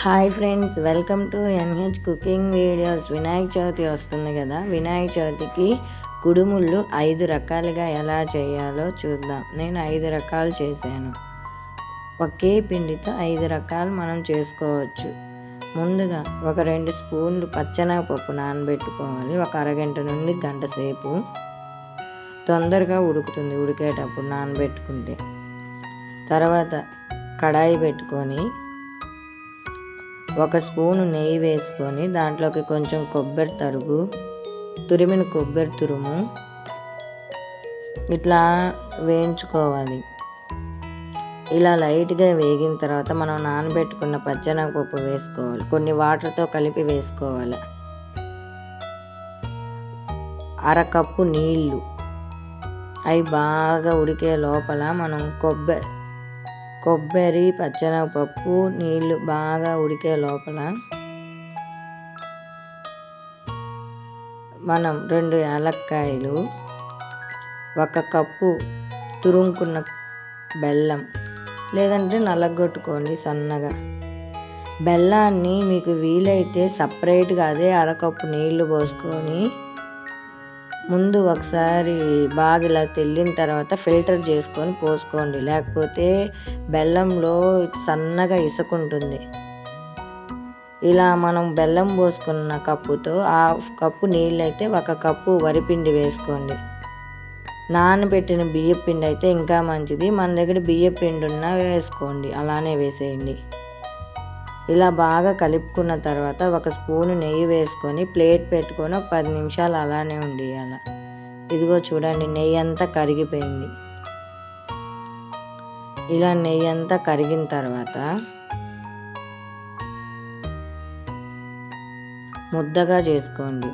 Hi friends welcome to NH cooking videos. Vinayaka Chavithi వస్తుంది కదా వినాయక చవితికి కుడుముళ్ళు ఐదు రకాలుగా ఎలా చేయాలో చూద్దాం. నేను ఐదు రకాలు చేశాను. ఒకే పిండితో ఐదు రకాలు మనం చేసుకోవచ్చు. ముందుగా ఒక రెండు స్పూన్లు పచ్చనగపప్పు నానబెట్టుకోవాలి. ఒక అరగంట నుండి గంట సేపు తొందరగా ఉడుకుతుంది ఉడికేటప్పుడు నానబెట్టుకుంటే. తర్వాత కడాయి పెట్టుకొని ఒక స్పూను నెయ్యి వేసుకొని దాంట్లోకి కొంచెం కొబ్బరి తరుగు తురిమిన కొబ్బరి తురుము ఇట్లా వేయించుకోవాలి. ఇలా లైట్గా వేగిన తర్వాత మనం నానబెట్టుకున్న పచ్చెనగపప్పు వేసుకోవాలి. కొన్ని వాటర్తో కలిపి వేసుకోవాలి. అరకప్పు నీళ్ళు. అవి బాగా ఉడికే లోపల మనం కొబ్బరి కొబ్బరి పచ్చనపప్పు నీళ్ళు బాగా ఉడికే లోపల మనం రెండు యాలక్కాయలు ఒక కప్పు తురుముకున్న బెల్లం లేదంటే నలగొట్టుకోండి సన్నగా. బెల్లాన్ని మీకు వీలైతే సపరేట్గా అదే అరకప్పు నీళ్ళు పోసుకొని ముందు ఒకసారి బాగా ఇలా తెల్లిన తర్వాత ఫిల్టర్ చేసుకొని పోసుకోండి. లేకపోతే బెల్లంలో సన్నగా ఇసుకుంటుంది. ఇలా మనం బెల్లం పోసుకున్న కప్పుతో ఆ కప్పు నీళ్ళైతే ఒక కప్పు వరిపిండి వేసుకోండి. నానబెట్టిన బియ్యపిండి అయితే ఇంకా మంచిది. మన దగ్గర బియ్యపిండి ఉన్నా వేసుకోండి. అలానే వేసేయండి. ఇలా బాగా కలుపుకున్న తర్వాత ఒక స్పూను నెయ్యి వేసుకొని ప్లేట్ పెట్టుకొని ఒక పది నిమిషాలు అలానే ఉండియాల. ఇదిగో చూడండి నెయ్యి అంతా కరిగిపోయింది. ఇలా నెయ్యి అంతా కరిగిన తర్వాత ముద్దగా చేసుకోండి.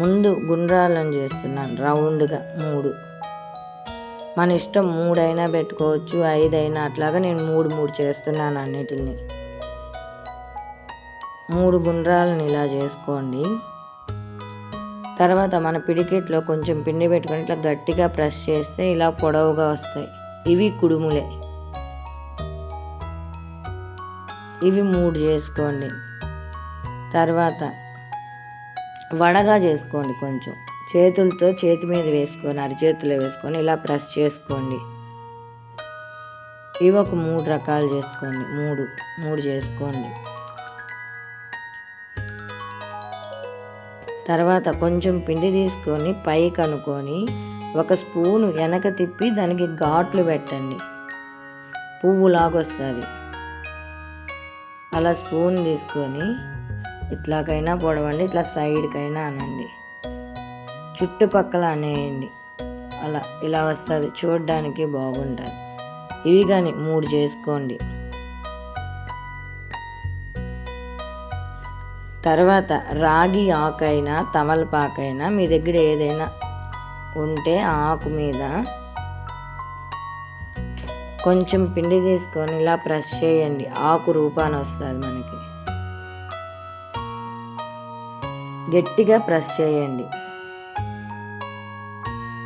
ముందు గుండ్రాలను చేస్తున్నాను రౌండ్గా మూడు. మన ఇష్టం మూడైనా పెట్టుకోవచ్చు ఐదైనా అట్లాగా నేను మూడు మూడు చేస్తున్నాను అన్నిటిని. మూడు గుండ్రాలను ఇలా చేసుకోండి. తర్వాత మన పిడికెట్లో కొంచెం పిండి పెట్టుకొని ఇట్లా గట్టిగా ప్రెస్ చేస్తే ఇలా పొడవుగా వస్తాయి. ఇవి కుడుములే. ఇవి మూడు చేసుకోండి. తర్వాత వడగా చేసుకోండి కొంచెం. చేతులతో చేతి మీద వేసుకొని అరిచేతిలో వేసుకొని ఇలా ప్రెస్ చేసుకోండి. ఇవి ఒక మూడు రకాలు చేసుకోండి. మూడు మూడు చేసుకోండి. తర్వాత కొంచెం పిండి తీసుకొని పైకి అనుకొని ఒక స్పూను వెనక తిప్పి దానికి ఘాట్లు పెట్టండి. పువ్వులాగొస్తుంది అలా స్పూన్ తీసుకొని ఇట్లాకైనా పొడవండి ఇట్లా సైడ్కైనా అనండి. చుట్టుపక్కల అనేయండి. అలా ఇలా వస్తుంది. చూడడానికి బాగుంటుంది. ఇవి కానీ మూడు చేసుకోండి. తర్వాత రాగి ఆకైనా తమలపాకైనా మీ దగ్గర ఏదైనా ఉంటే ఆ ఆకు మీద కొంచెం పిండి తీసుకొని ఇలా ప్రెస్ చేయండి. ఆకు రూపాన్ని వస్తుంది మనకి. గట్టిగా ప్రెస్ చేయండి.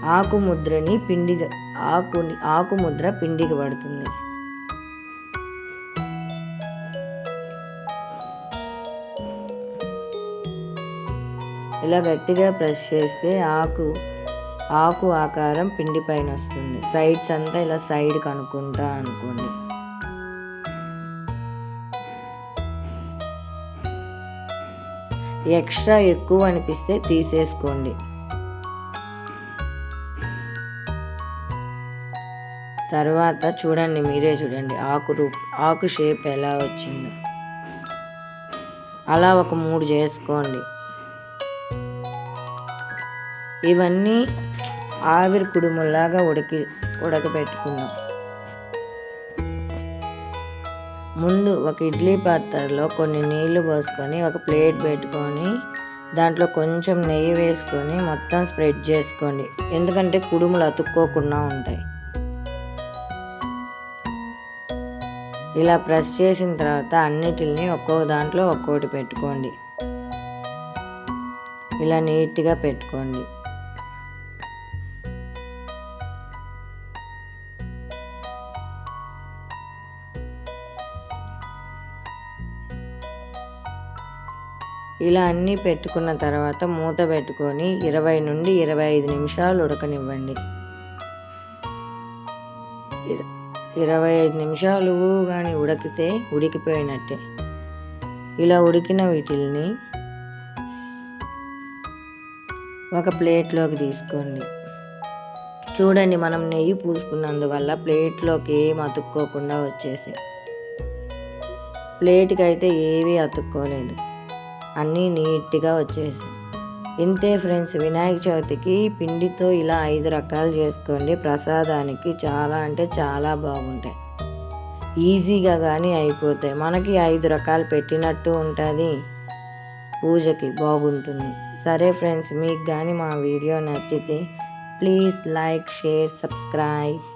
ఆకు ముద్రని పిండిగా ఆకుని ఆకు ముద్ర పిండికి పడుతుంది. ఇలా గట్టిగా ప్రెస్ చేస్తే ఆకు ఆకు ఆకారం పిండి పైన వస్తుంది. సైడ్స్ అంతా ఇలా సైడ్ కనుక్కుంటా అనుకోండి. ఎక్స్ట్రా ఎక్కువ అనిపిస్తే తీసేసుకోండి. తర్వాత చూడండి మీరే చూడండి ఆకు రూప్ ఆకు షేప్ ఎలా వచ్చిందో. అలా ఒక మూడు చేసుకోండి. ఇవన్నీ ఆవిరి కుడుములాగా ఉడికి ఉడకబెట్టుకుందాం ముందు ఒక ఇడ్లీ పాత్రలో కొన్ని నీళ్ళు పోసుకొని ఒక ప్లేట్ పెట్టుకొని దాంట్లో కొంచెం నెయ్యి వేసుకొని మొత్తం స్ప్రెడ్ చేసుకోండి. ఎందుకంటే కుడుములు అతుక్కోకుండా ఉంటాయి. ఇలా ప్రెస్ చేసిన తర్వాత అన్నిటిని ఒక్కో దాంట్లో ఒక్కోటి పెట్టుకోండి. ఇలా నీట్గా పెట్టుకోండి. ఇలా అన్నీ పెట్టుకున్న తర్వాత మూత పెట్టుకొని ఇరవై నుండి ఇరవై ఐదు నిమిషాలు ఉడకనివ్వండి. ఇరవై ఐదు నిమిషాలు కానీ ఉడికితే ఉడికిపోయినట్టే. ఇలా ఉడికిన వీటిల్ని ఒక ప్లేట్లోకి తీసుకోండి. చూడండి మనం నెయ్యి పూసుకున్నందువల్ల ప్లేట్లోకి ఏం అతుక్కోకుండా వచ్చేసి ప్లేట్కి అయితే ఏవి అతుక్కోలేదు. అన్నీ నీట్గా వచ్చేసి ఇంతే ఫ్రెండ్స్ వినాయక చవితికి పిండితో ఇలా ఐదు రకాలు చేసుకోండి. ప్రసాదానికి చాలా అంటే చాలా బాగుంటాయి. ఈజీగా కానీ అయిపోతాయి. మనకి ఐదు రకాలు పెట్టినట్టు ఉంటుంది. పూజకి బాగుంటుంది. సరే ఫ్రెండ్స్ మీకు కానీ మా వీడియో నచ్చితే ప్లీజ్ లైక్ షేర్ సబ్స్క్రైబ్.